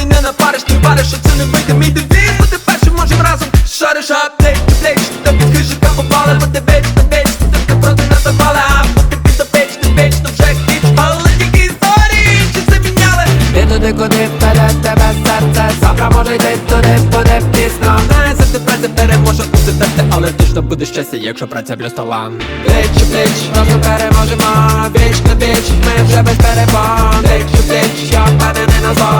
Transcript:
Мені не напариш, ти вариш, що це не вийде. Мій девіз Бути першим можем разом шариш аптеч, плеч Та під хижика попали, бо ти веч, та веч Ти проти нас запали, а бути під до печ, ти веч, то вже хіч Але тільки історії, чи це міняли? Ти туди, куди вперед тебе серце. Завтра може йти туди, буде пізно. Знає, за тебе це переможе усе терти Але точно буде щастя, якщо праця плюс талант Плеч, плеч, Разом переможемо, віч на віч Ми вже без перебон Плеч, плеч, я впевнений назад